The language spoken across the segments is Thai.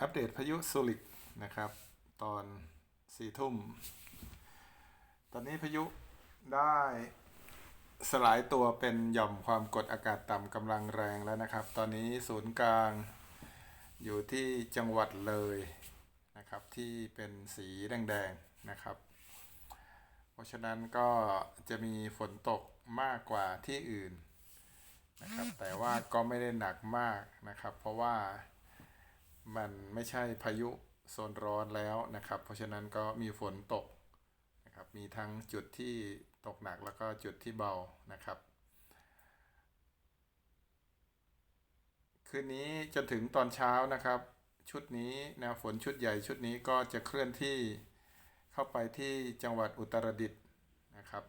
อัปเดตพายุซูริกนะครับ ตอนสี่ทุ่ม ตอนนี้พายุได้สลายตัวเป็นหย่อมความกดอากาศต่ำกำลังแรงแล้วนะครับ ตอนนี้ศูนย์กลางอยู่ที่จังหวัดเลยนะครับ ที่เป็นสีแดงๆนะครับ เพราะฉะนั้นก็จะมีฝนตกมากกว่าที่อื่นนะครับ แต่ว่าก็ไม่ได้หนักมากนะครับ เพราะว่า มันไม่ใช่พายุโซนร้อนแล้วนะครับ เพราะฉะนั้นก็มีฝนตกนะครับมีทั้งจุดที่ตกหนักแล้วก็จุดที่เบานะครับ คืนนี้จนถึงตอนเช้านะครับ ชุดนี้แนวฝนชุดใหญ่ชุดนี้ก็จะเคลื่อนที่เข้าไปที่จังหวัดอุตรดิตถ์นะครับ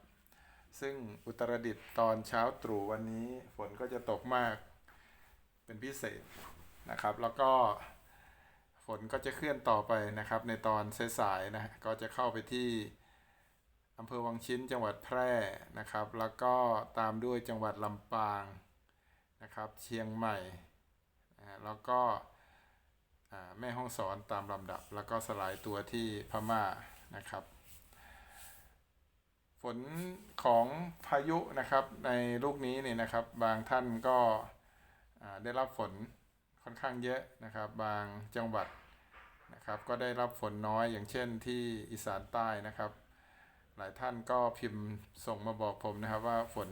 ซึ่งอุตรดิตถ์ตอนเช้าตรู่วันนี้ฝนก็จะตกมากเป็นพิเศษนะครับ แล้วก็ ฝนก็จะเคลื่อนต่อไปนะครับ ในตอนสายๆนะก็จะเข้าไปที่อำเภอวังชิ้นจังหวัดแพร่นะครับ แล้วก็ตามด้วยจังหวัดลำปางนะครับ เชียงใหม่แล้วก็แม่ห้องสอนตามลำดับ แล้วก็สลายตัวที่พม่านะครับ ฝนของพายุนะครับในลูกนี้เนี่ยนะครับ บางท่านก็ได้รับฝนค่อนข้างเยอะนะครับ บางจังหวัด นะครับ ก็ได้รับฝนน้อยอย่างเช่นที่อีสานใต้นะครับ หลายท่านก็พิมพ์ส่งมาบอกผมนะครับว่าฝน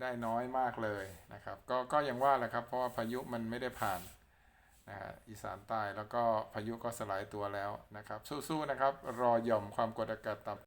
ได้น้อยมากเลยนะครับ ก็ก็ยังว่าแหละครับ เพราะว่าพายุมันไม่ได้ผ่านนะฮะอีสานใต้แล้วก็พายุก็สลายตัวแล้วนะครับ สู้ๆนะครับ รอหย่อมความกดอากาศต่ำ